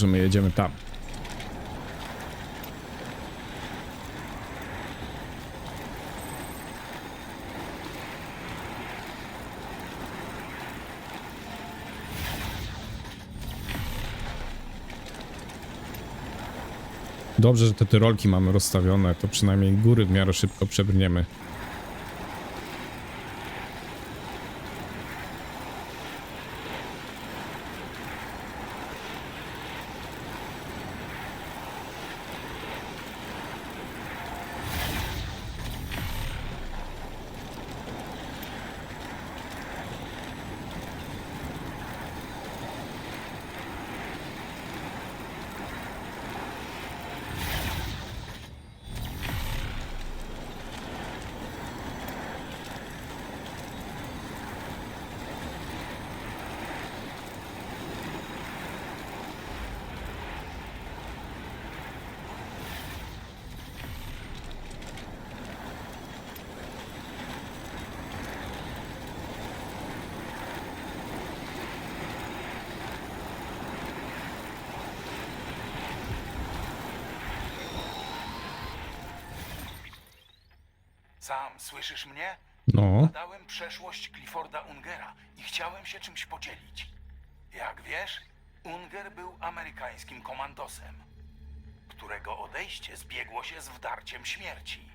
że my jedziemy tam. Dobrze, że te tyrolki mamy rozstawione, to przynajmniej góry w miarę szybko przebrniemy. Sam, słyszysz mnie? No, Badałem przeszłość Clifforda Ungera i chciałem się czymś podzielić. Jak wiesz, Unger był amerykańskim komandosem, którego odejście zbiegło się z wdarciem śmierci.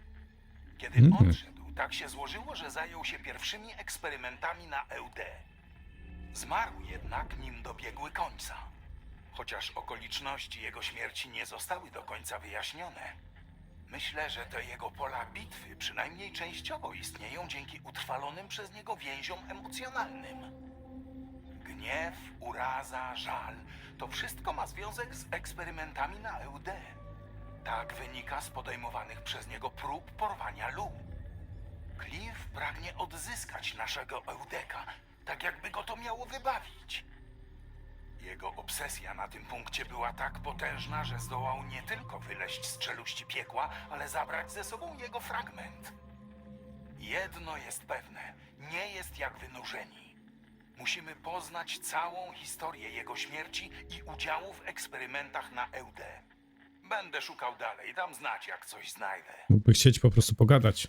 Kiedy Mhm. odszedł, tak się złożyło, że zajął się pierwszymi eksperymentami na EUD. Zmarł jednak, nim dobiegły końca. Chociaż okoliczności jego śmierci nie zostały do końca wyjaśnione, Myślę, że te jego pola bitwy przynajmniej częściowo istnieją dzięki utrwalonym przez niego więziom emocjonalnym. Gniew, uraza, żal to wszystko ma związek z eksperymentami na EUD. Tak wynika z podejmowanych przez niego prób porwania Lu. Cliff pragnie odzyskać naszego Eudeka, tak jakby go to miało wybawić. Jego obsesja na tym punkcie była tak potężna, że zdołał nie tylko wyleść z czeluści piekła, ale zabrać ze sobą jego fragment. Jedno jest pewne, nie jest jak wynurzeni. Musimy poznać całą historię jego śmierci i udziału w eksperymentach na EUD. Będę szukał dalej, dam znać jak coś znajdę. mógłby chcieć po prostu pogadać.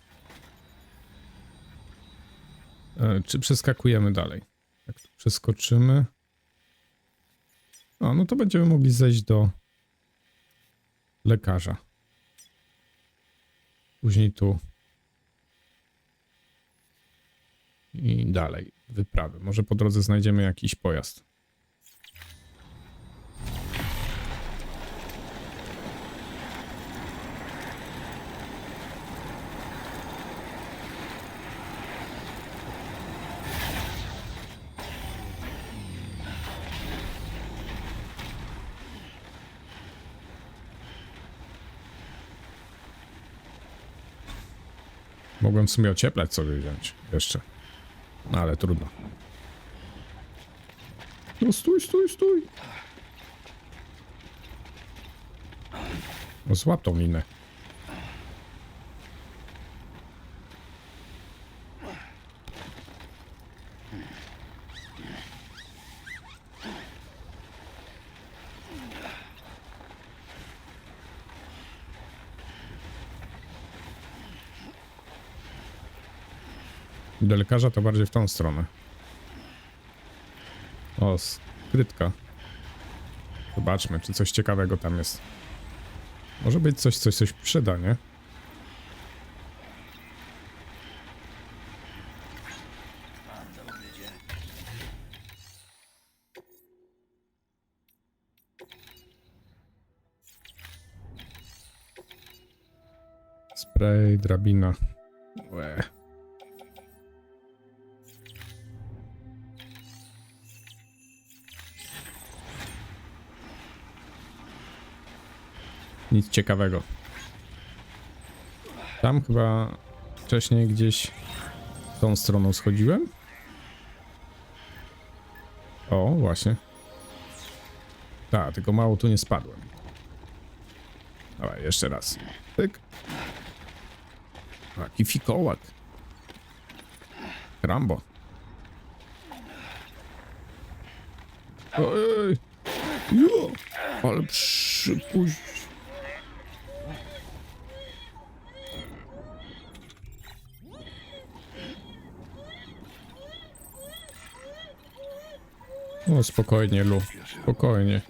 E, czy przeskakujemy dalej? Jak tu przeskoczymy? O, no to będziemy mogli zejść do lekarza. Później tu. I dalej, wyprawy. Może po drodze znajdziemy jakiś pojazd. Mogłem w sumie ocieplać sobie wziąć jeszcze. No ale trudno. No stój, stój, stój. No złap tą linę. Do lekarza to bardziej w tą stronę. O, skrytka. Zobaczmy, czy coś ciekawego tam jest. Może być coś, coś, coś przyda, nie? Spray, drabina. Nic ciekawego. Tam chyba wcześniej gdzieś tą stroną schodziłem. O, właśnie. Tak, tylko mało tu nie spadłem. Dawaj, jeszcze raz. Tyk. Jaki fikołak. Rambo. Oj, Jo, ale przypuść. O, spokojnie, Lu. Spokojnie.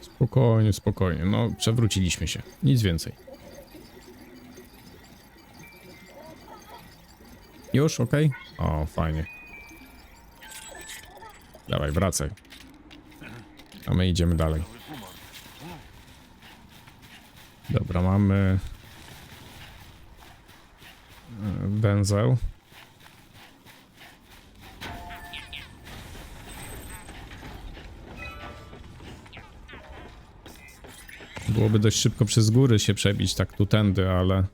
Spokojnie, spokojnie. No, przewróciliśmy się. Nic więcej. Już, okej? O, fajnie. Dawaj, wracaj. A my idziemy dalej. Dobra, mamy... e, Węzeł. Byłoby dość szybko przez góry się przebić, tak tu tędy, ale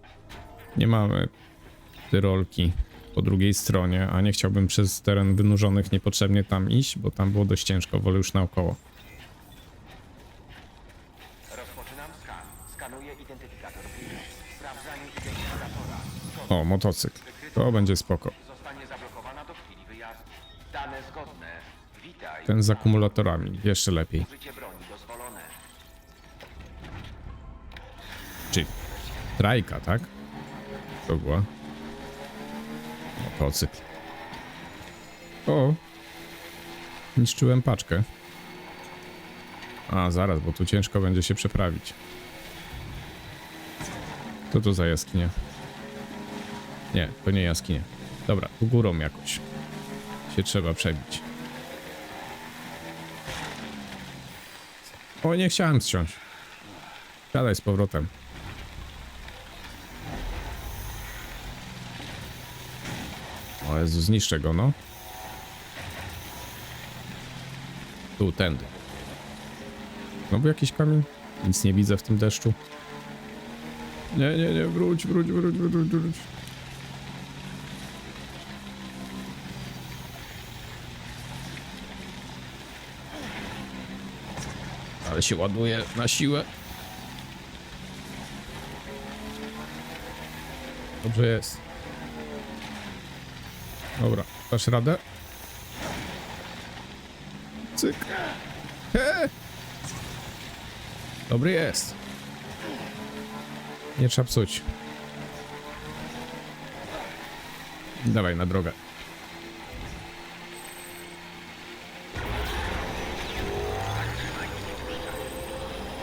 nie mamy tyrolki po drugiej stronie, a nie chciałbym przez teren wynurzonych niepotrzebnie tam iść, bo tam było dość ciężko, wolę już naokoło. O, motocykl. To będzie spoko. Ten z akumulatorami, jeszcze lepiej. Czyli trajka, tak? To była. Motocykl. O! Niszczyłem paczkę. A, zaraz, bo tu ciężko będzie się przeprawić. Co to za jaskinia? Nie, to nie jaskinia. Dobra, górą jakoś się trzeba przebić. O, nie chciałem zsiąść. Siadaj z powrotem. O Jezu, zniszczę go, no. Tu, tędy. Znowu jakiś kamień? Nic nie widzę w tym deszczu. Nie, nie, nie, wróć, wróć, wróć, wróć, wróć. Ale się ładuje na siłę. Dobrze jest. Dobra, dasz radę? Cyk. He! Dobry jest. Nie trzeba psuć. Dawaj na drogę.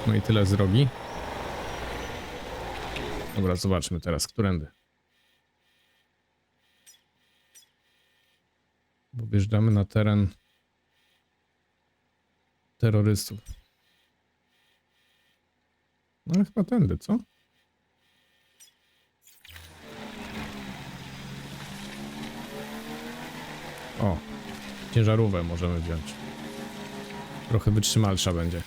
No i tyle z drogi. Dobra, zobaczmy teraz, którędy. Bo wjeżdżamy na teren terrorystów. No ale chyba tędy, co? O, ciężarówkę możemy wziąć. Trochę wytrzymalsza będzie.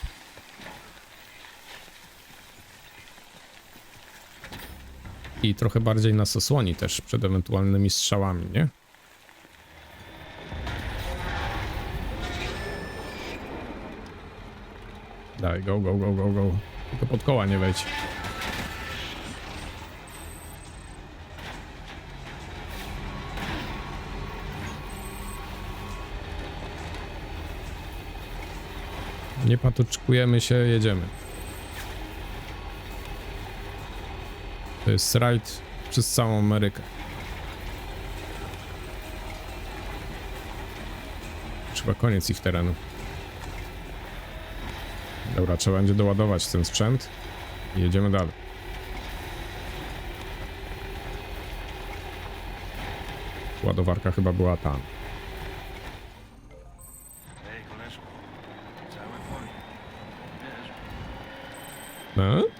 I trochę bardziej nas osłoni też przed ewentualnymi strzałami, nie? Daj, go, go, go, go, go. Tylko pod koła nie wejdź. Nie patoczkujemy się, jedziemy. To jest rajd przez całą Amerykę. Chyba koniec ich terenu. Dobra, trzeba będzie doładować ten sprzęt i jedziemy dalej. Ładowarka chyba była tam. No?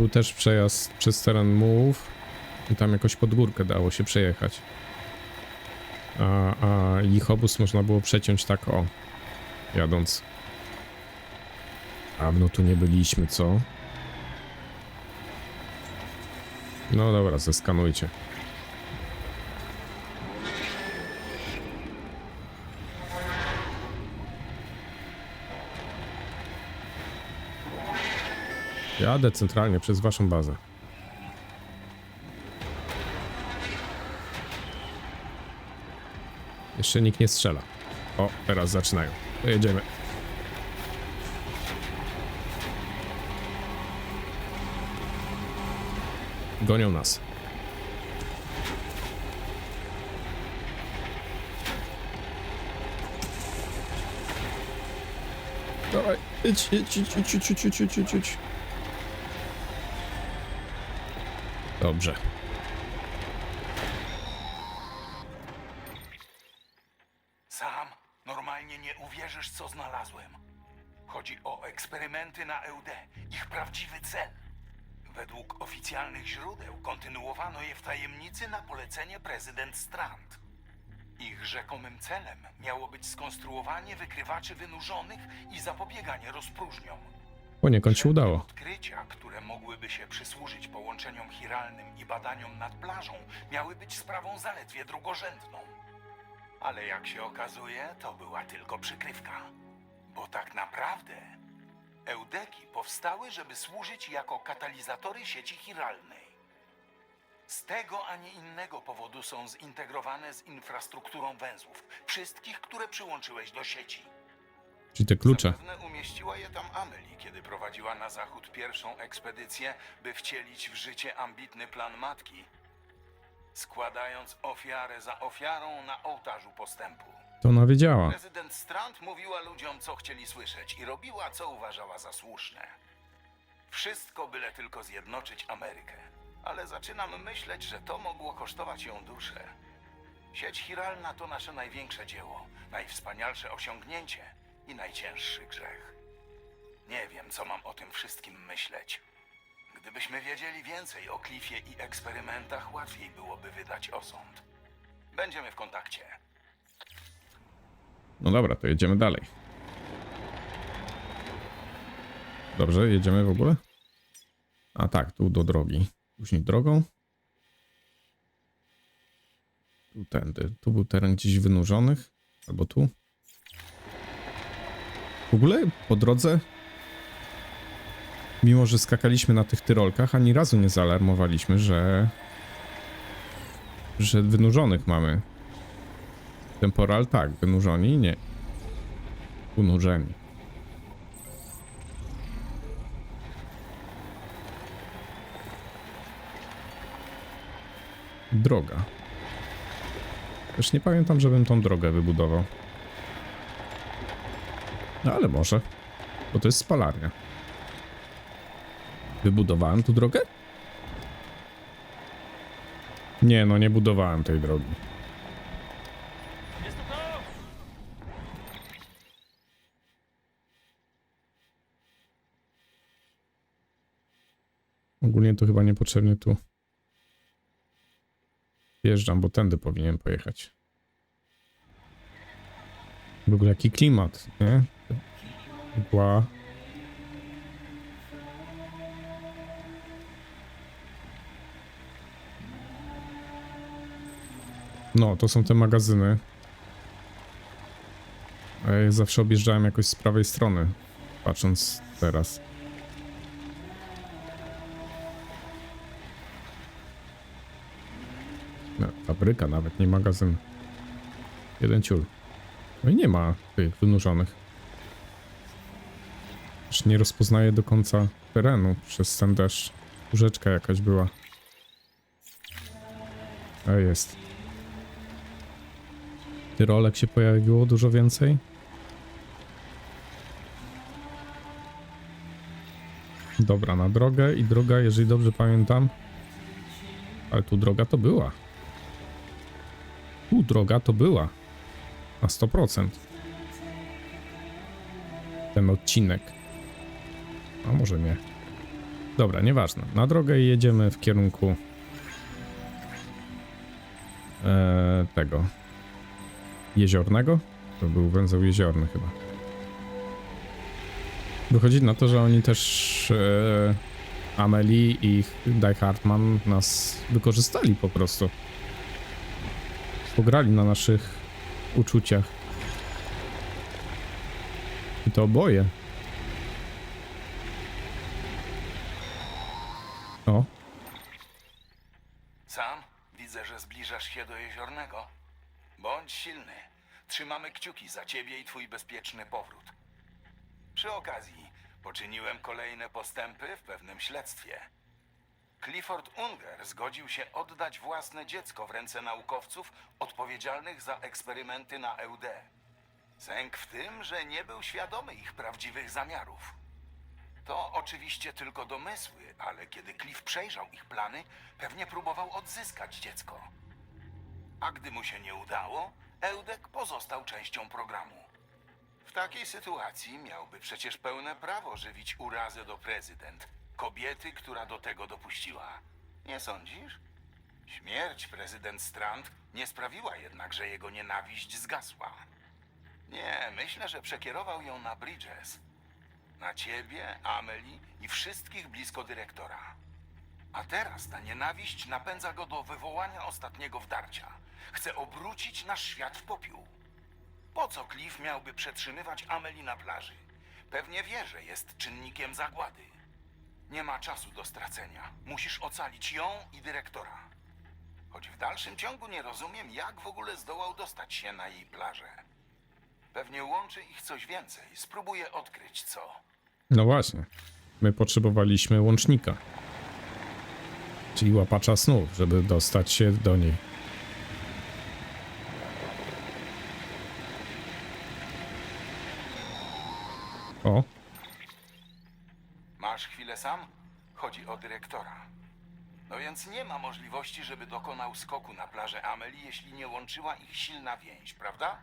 Był też przejazd przez teren mułów i tam jakoś pod górkę dało się przejechać. A, a ich obóz można było przeciąć tak o, jadąc. Dawno tu nie byliśmy, co? No dobra, zeskanujcie. Jadę centralnie przez waszą bazę. Jeszcze nikt nie strzela. O, teraz zaczynają. Jedziemy. Gonią nas. Dawaj, idź, idź, idź, idź, idź, idź, idź, idź. Dobrze. Sam, normalnie nie uwierzysz, co znalazłem. Chodzi o eksperymenty na EUD, ich prawdziwy cel. Według oficjalnych źródeł kontynuowano je w tajemnicy na polecenie prezydent Strand. Ich rzekomym celem miało być skonstruowanie wykrywaczy wynurzonych i zapobieganie rozpróżniom. Poniekąd się udało. Odkrycia, które mogłyby się badaniom nad plażą, miały być sprawą zaledwie drugorzędną. Ale jak się okazuje, to była tylko przykrywka. Bo tak naprawdę eudeki powstały, żeby służyć jako katalizatory sieci chiralnej. Z tego, a nie innego powodu są zintegrowane z infrastrukturą węzłów, wszystkich, które przyłączyłeś do sieci. Czyli te klucze. Zapewne umieściła je tam Amelie, kiedy prowadziła na zachód pierwszą ekspedycję, by wcielić w życie ambitny plan matki, składając ofiarę za ofiarą na ołtarzu postępu. To ona wiedziała. Prezydent Strand mówiła ludziom, co chcieli słyszeć i robiła, co uważała za słuszne. Wszystko byle tylko zjednoczyć Amerykę. Ale zaczynam myśleć, że to mogło kosztować ją duszę. Sieć chiralna to nasze największe dzieło, najwspanialsze osiągnięcie i najcięższy grzech. Nie wiem, co mam o tym wszystkim myśleć. Gdybyśmy wiedzieli więcej o klifie i eksperymentach, łatwiej byłoby wydać osąd. Będziemy w kontakcie. No dobra, to jedziemy dalej. Dobrze, jedziemy w ogóle? A tak, tu do drogi. Później drogą. Tu tędy. Tu był teren gdzieś wynurzonych. Albo tu. W ogóle po drodze, mimo że skakaliśmy na tych tyrolkach, ani razu nie zaalarmowaliśmy, że że wynurzonych mamy. Temporal tak, wynurzoni nie. Unurzeni. Droga. Też nie pamiętam, żebym tą drogę wybudował. No ale może. Bo to jest spalarnia. Wybudowałem tu drogę? Nie, no nie budowałem tej drogi. Ogólnie to chyba niepotrzebnie tu wjeżdżam, bo tędy powinien pojechać. W ogóle jaki klimat, nie? Mgła. No, to są te magazyny. A ja zawsze objeżdżałem jakoś z prawej strony, patrząc teraz. No, fabryka nawet, nie magazyn. Jeden ciul. No i nie ma tych wynurzonych. Nie rozpoznaję do końca terenu przez ten deszcz. Rzeczka jakaś była. A jest. Tyrolek się pojawiło dużo więcej. Dobra, na drogę i droga, jeżeli dobrze pamiętam. Ale tu droga to była. Tu droga to była. Na 100%. Ten odcinek. A może nie. Dobra, nieważne. Na drogę jedziemy w kierunku e, tego jeziornego. To był węzeł jeziorny chyba. Wychodzi na to, że oni też e, Amelie i Die nas wykorzystali po prostu. Pograli na naszych uczuciach. I to oboje. Sam, widzę, że zbliżasz się do jeziornego. Bądź silny. trzymamy kciuki za ciebie i twój bezpieczny powrót. Przy okazji poczyniłem kolejne postępy w pewnym śledztwie. Clifford Unger zgodził się oddać własne dziecko w ręce naukowców odpowiedzialnych za eksperymenty na EUD. Sęk w tym, że nie był świadomy ich prawdziwych zamiarów. To oczywiście tylko domysły, ale kiedy Cliff przejrzał ich plany, pewnie próbował odzyskać dziecko. A gdy mu się nie udało, Eudek pozostał częścią programu. W takiej sytuacji miałby przecież pełne prawo żywić urazę do prezydent, kobiety, która do tego dopuściła. Nie sądzisz? Śmierć prezydent Strand nie sprawiła jednak, że jego nienawiść zgasła. Nie, myślę, że przekierował ją na Bridges. Na ciebie, Amelie i wszystkich blisko dyrektora. A teraz ta nienawiść napędza go do wywołania ostatniego wdarcia. Chce obrócić nasz świat w popiół. Po co Cliff miałby przetrzymywać Amelie na plaży? Pewnie wie, że jest czynnikiem zagłady. Nie ma czasu do stracenia. Musisz ocalić ją i dyrektora. Choć w dalszym ciągu nie rozumiem, jak w ogóle zdołał dostać się na jej plażę. Pewnie łączy ich coś więcej. Spróbuję odkryć co. No właśnie. My potrzebowaliśmy łącznika. Czyli łapacza snów, żeby dostać się do niej. O, Masz chwilę sam? Chodzi o dyrektora. No więc nie ma możliwości, żeby dokonał skoku na plażę Amelie, jeśli nie łączyła ich silna więź, prawda?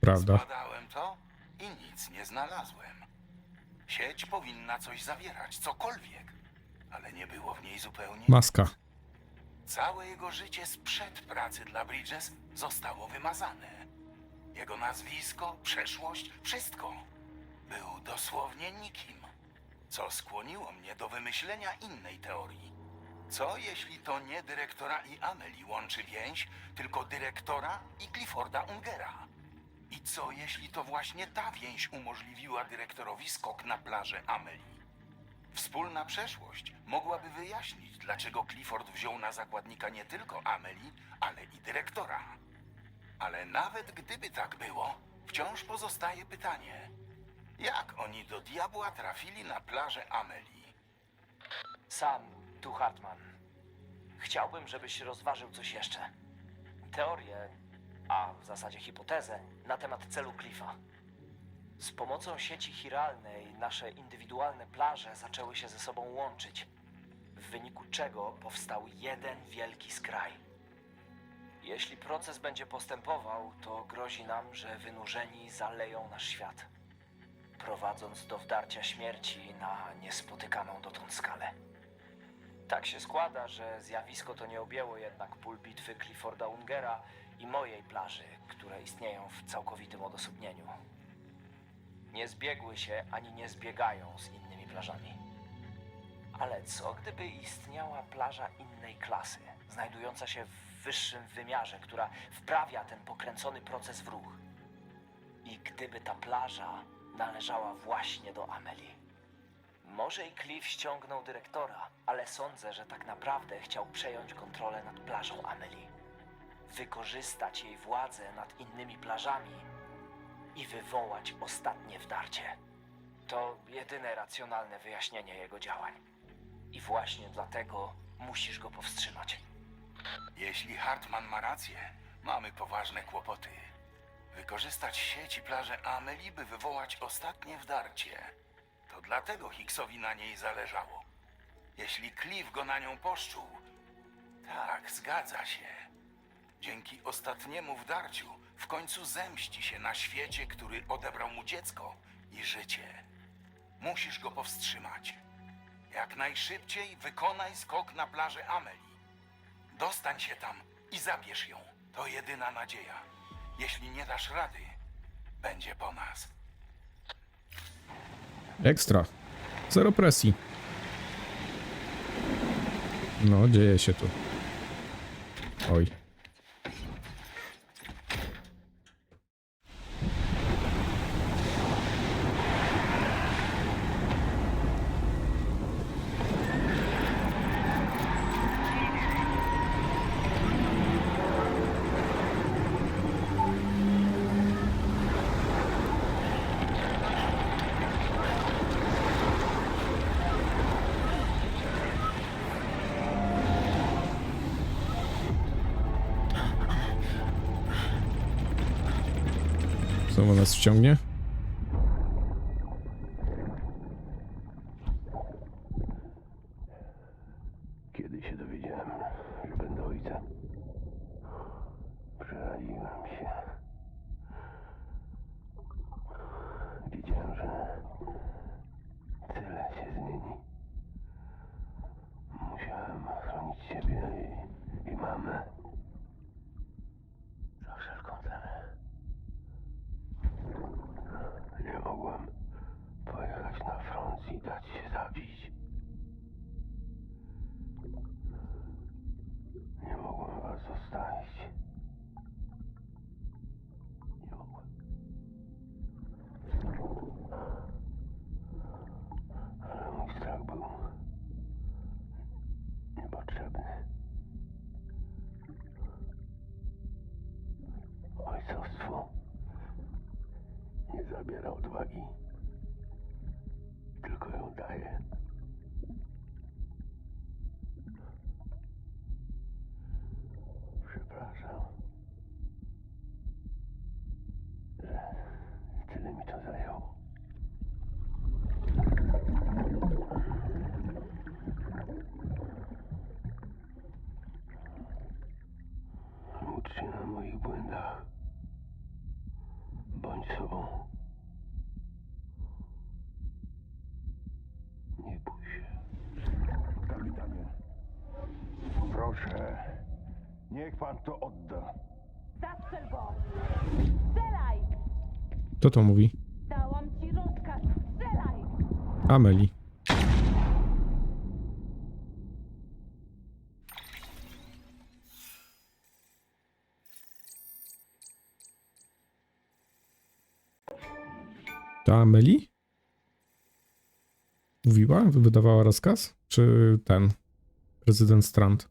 prawda. Zbadałem to i nic nie znalazłem. Sieć powinna coś zawierać, cokolwiek, ale nie było w niej zupełnie. Maska. Całe jego życie sprzed pracy dla Bridges zostało wymazane. Jego nazwisko, przeszłość, wszystko. Był dosłownie nikim. Co skłoniło mnie do wymyślenia innej teorii. Co jeśli to nie dyrektora i Amelie łączy więź, tylko dyrektora i Clifforda Ungera? I co jeśli to właśnie ta więź umożliwiła dyrektorowi skok na plażę Amelie? Wspólna przeszłość mogłaby wyjaśnić, dlaczego Clifford wziął na zakładnika nie tylko Amelie, ale i dyrektora. Ale nawet gdyby tak było, wciąż pozostaje pytanie: jak oni do diabła trafili na plażę Amelie? Sam, tu Hartman. Chciałbym, żebyś rozważył coś jeszcze. Teorię, a w zasadzie hipotezę, na temat celu Cliffa. Z pomocą sieci chiralnej nasze indywidualne plaże zaczęły się ze sobą łączyć, w wyniku czego powstał jeden wielki skraj. Jeśli proces będzie postępował, to grozi nam, że wynurzeni zaleją nasz świat, prowadząc do wdarcia śmierci na niespotykaną dotąd skalę. Tak się składa, że zjawisko to nie objęło jednak pól bitwy Clifforda Ungera i mojej plaży, które istnieją w całkowitym odosobnieniu. Nie zbiegły się ani nie zbiegają z innymi plażami. Ale co gdyby istniała plaża innej klasy, znajdująca się w wyższym wymiarze, która wprawia ten pokręcony proces w ruch? I gdyby ta plaża należała właśnie do Amelie? Może i Cliff ściągnął dyrektora, ale sądzę, że tak naprawdę chciał przejąć kontrolę nad plażą Amelie. Wykorzystać jej władzę nad innymi plażami i wywołać ostatnie wdarcie. To jedyne racjonalne wyjaśnienie jego działań. I właśnie dlatego musisz go powstrzymać. Jeśli Hartman ma rację, mamy poważne kłopoty. Wykorzystać sieć i plażę Amelie, by wywołać ostatnie wdarcie. To dlatego Hicksowi na niej zależało. Jeśli Cliff go na nią poszczuł, tak, zgadza się. Dzięki ostatniemu wdarciu w końcu zemści się na świecie, który odebrał mu dziecko i życie. Musisz go powstrzymać. Jak najszybciej wykonaj skok na plażę Amelie. Dostań się tam i zabierz ją. To jedyna nadzieja. Jeśli nie dasz rady, będzie po nas. Ekstra. Zero presji. No, dzieje się tu. Oj. Znowu nas wciągnie. Kiedy się dowiedziałem, że będę ojcem, przeraziłem się. Wiedziałem, że tyle się zmieni. Musiałem chronić siebie i, i mamę. Za wszelką cenę. Nie mogłem pojechać na front i dać się zabić. Nie mogłem was zostawić. Nie mogłem. Ale mój strach był niepotrzebny. Ojcostwo nie zabiera odwagi, tylko ją daje. Przepraszam, że tyle mi to zajęło. Ucz się na moich błędach. Bądź sobą. Nie bój się. Kapitanie, proszę, pan to odda. Zastrzel go! Strzelaj! Kto to mówi? Dałam ci rozkaz! Strzelaj! Ameli. To Ameli? Mówiła? Wydawała rozkaz? Czy ten? Prezydent Strand?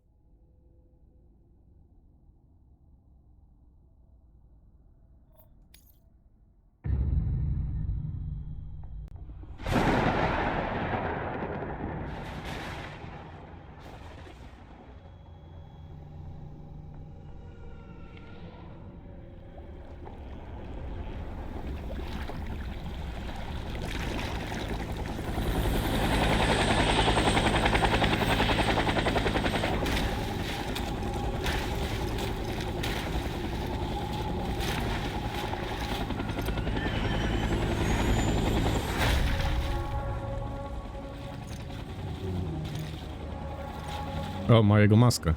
O, ma jego maskę.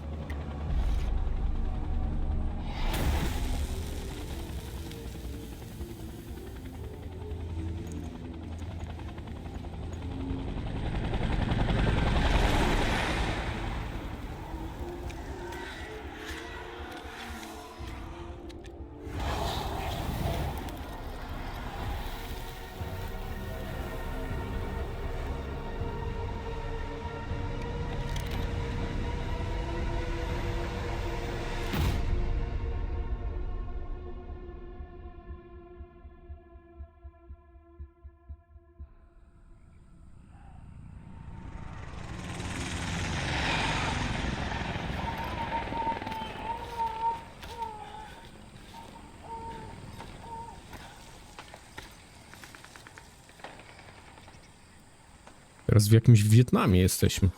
Teraz w jakimś Wietnamie jesteśmy.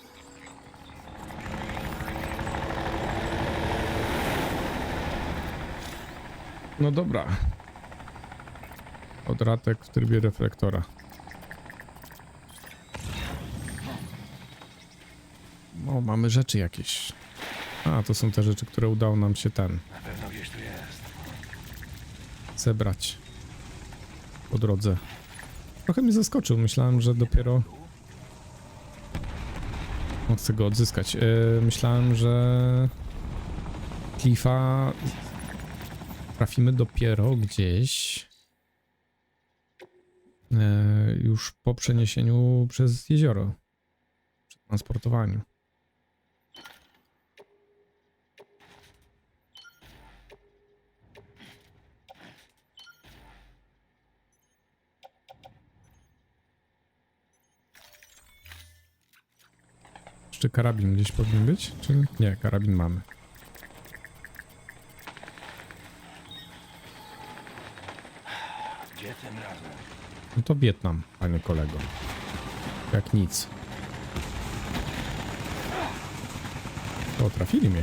No dobra. Odratek w trybie reflektora. O, mamy rzeczy jakieś. A, to są te rzeczy, które udało nam się ten Na pewno gdzieś tu jest. zebrać po drodze. Trochę mnie zaskoczył. Myślałem, że dopiero. No, chcę go odzyskać. Yy, myślałem, że Cliffa trafimy dopiero gdzieś yy, już po przeniesieniu przez jezioro. Przy transportowaniu. Jeszcze karabin gdzieś powinien być? Czy nie? Karabin mamy. Gdzie tym razem? No to Wietnam, panie kolego. Jak nic. O, trafili mnie.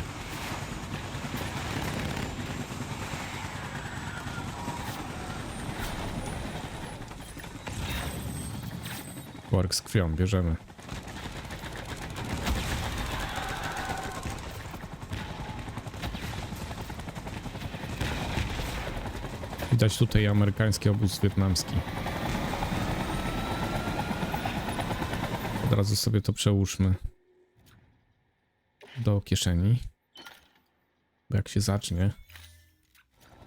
Work z krwią, bierzemy. Widać tutaj amerykański obóz wietnamski. Od razu sobie to przełóżmy do kieszeni. Bo jak się zacznie,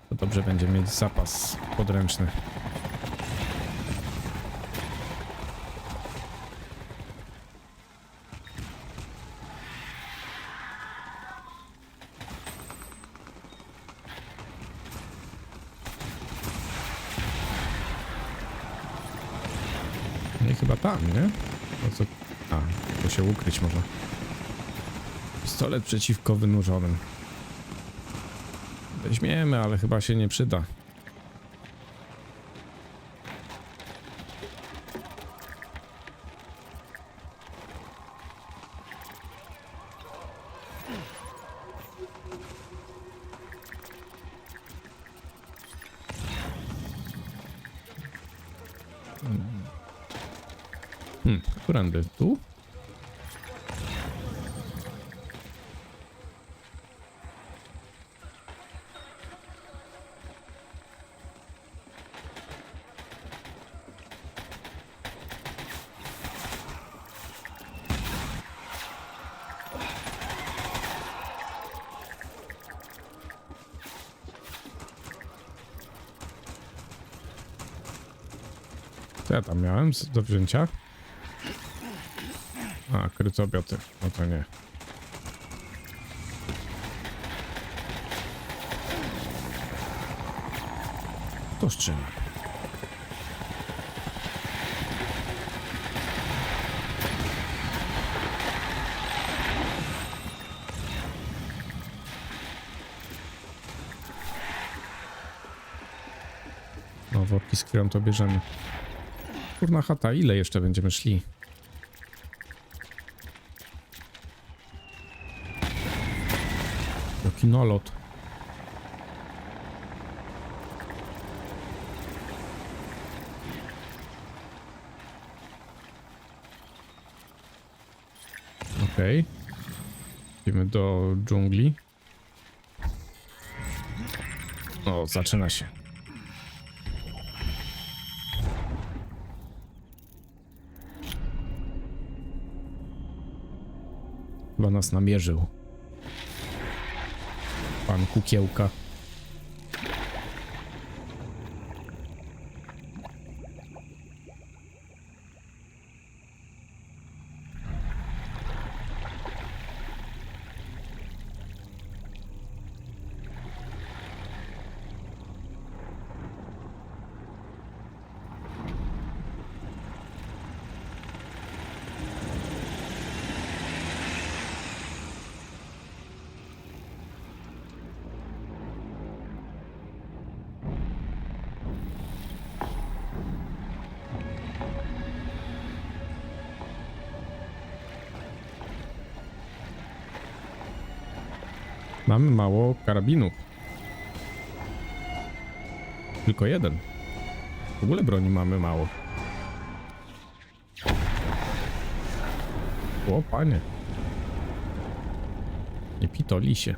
to dobrze będzie mieć zapas podręczny. Tam, nie? No co? A, to się ukryć może. Pistolet przeciwko wynurzonym. Weźmiemy, ale chyba się nie przyda. Hmm, którędy? Tu? Co ja tam miałem do wzięcia? A, krycobioty. No to nie. To czym? No, worki z krwią to bierzemy. Kurna chata, ile jeszcze będziemy szli? Jaki nolot. Okej. Idziemy do dżungli. O, zaczyna się. Chyba nas namierzył. Pan Kukiełka. Mamy mało karabinów. Tylko jeden. W ogóle broni mamy mało. O, panie. Nie pitoli się.